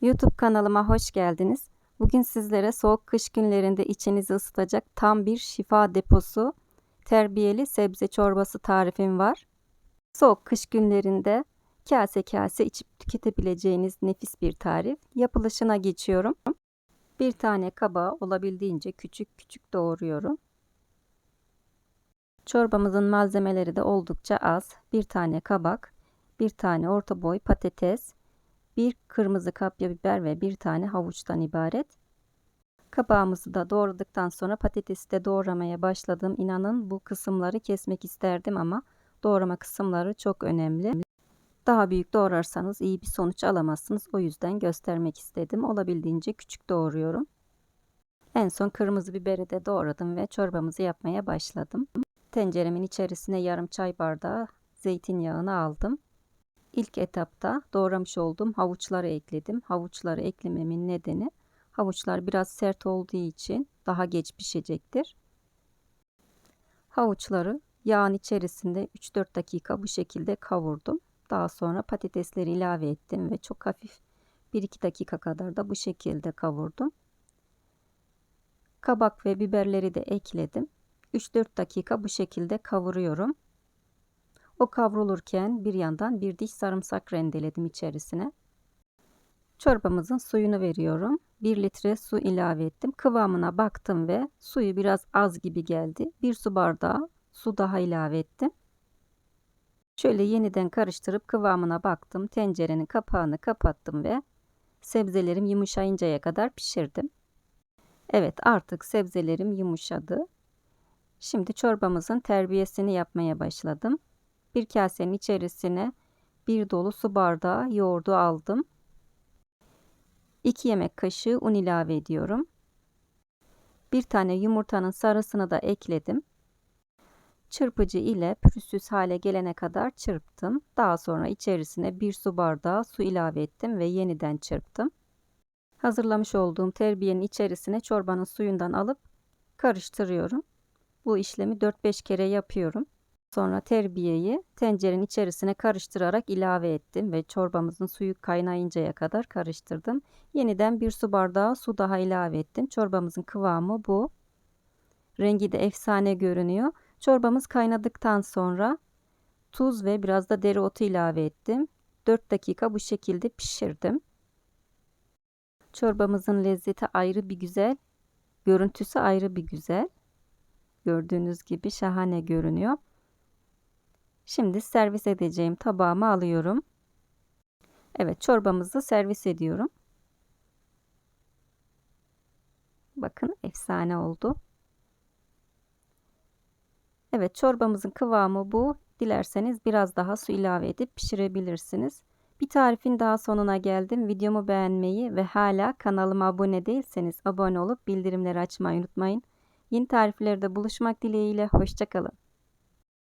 YouTube kanalıma hoş geldiniz. Bugün sizlere soğuk kış günlerinde içinizi ısıtacak tam bir şifa deposu terbiyeli sebze çorbası tarifim var. Soğuk kış günlerinde kase kase içip tüketebileceğiniz nefis bir tarif. Yapılışına geçiyorum. Bir tane kabağı olabildiğince küçük küçük doğruyorum. Çorbamızın malzemeleri de oldukça az. Bir tane kabak, bir tane orta boy patates, bir kırmızı kapya biber ve bir tane havuçtan ibaret. Kabağımızı da doğradıktan sonra patatesi de doğramaya başladım. İnanın bu kısımları kesmek isterdim ama doğrama kısımları çok önemli. Daha büyük doğrarsanız iyi bir sonuç alamazsınız. O yüzden göstermek istedim. Olabildiğince küçük doğruyorum. En son kırmızı biberi de doğradım ve çorbamızı yapmaya başladım. Tenceremin içerisine yarım çay bardağı zeytinyağını aldım. İlk etapta doğramış olduğum havuçları ekledim. Havuçları eklememin nedeni havuçlar biraz sert olduğu için daha geç pişecektir. Havuçları yağın içerisinde 3-4 dakika bu şekilde kavurdum. Daha sonra patatesleri ilave ettim ve çok hafif 1-2 dakika kadar da bu şekilde kavurdum. Kabak ve biberleri de ekledim. 3-4 dakika bu şekilde kavuruyorum. O kavrulurken bir yandan bir diş sarımsak rendeledim içerisine. Çorbamızın suyunu veriyorum. 1 litre su ilave ettim. Kıvamına baktım ve suyu biraz az gibi geldi. 1 su bardağı su daha ilave ettim. Şöyle yeniden karıştırıp kıvamına baktım. Tencerenin kapağını kapattım ve sebzelerim yumuşayıncaya kadar pişirdim. Evet artık sebzelerim yumuşadı. Şimdi çorbamızın terbiyesini yapmaya başladım. Bir kasenin içerisine bir dolu su bardağı yoğurdu aldım. 2 yemek kaşığı un ilave ediyorum. Bir tane yumurtanın sarısını da ekledim. Çırpıcı ile pürüzsüz hale gelene kadar çırptım. Daha sonra içerisine bir su bardağı su ilave ettim ve yeniden çırptım. Hazırlamış olduğum terbiyenin içerisine çorbanın suyundan alıp karıştırıyorum. Bu işlemi 4-5 kere yapıyorum. Sonra terbiyeyi tencerenin içerisine karıştırarak ilave ettim ve çorbamızın suyu kaynayıncaya kadar karıştırdım. Yeniden bir su bardağı su daha ilave ettim. Çorbamızın kıvamı bu. Rengi de efsane görünüyor. Çorbamız kaynadıktan sonra tuz ve biraz da dereotu ilave ettim. 4 dakika bu şekilde pişirdim. Çorbamızın lezzeti ayrı bir güzel, görüntüsü ayrı bir güzel. Gördüğünüz gibi şahane görünüyor. Şimdi servis edeceğim tabağıma alıyorum. Evet çorbamızı servis ediyorum. Bakın efsane oldu. Evet çorbamızın kıvamı bu. Dilerseniz biraz daha su ilave edip pişirebilirsiniz. Bir tarifin daha sonuna geldim. Videomu beğenmeyi ve hala kanalıma abone değilseniz abone olup bildirimleri açmayı unutmayın. Yeni tariflerde buluşmak dileğiyle. Hoşçakalın.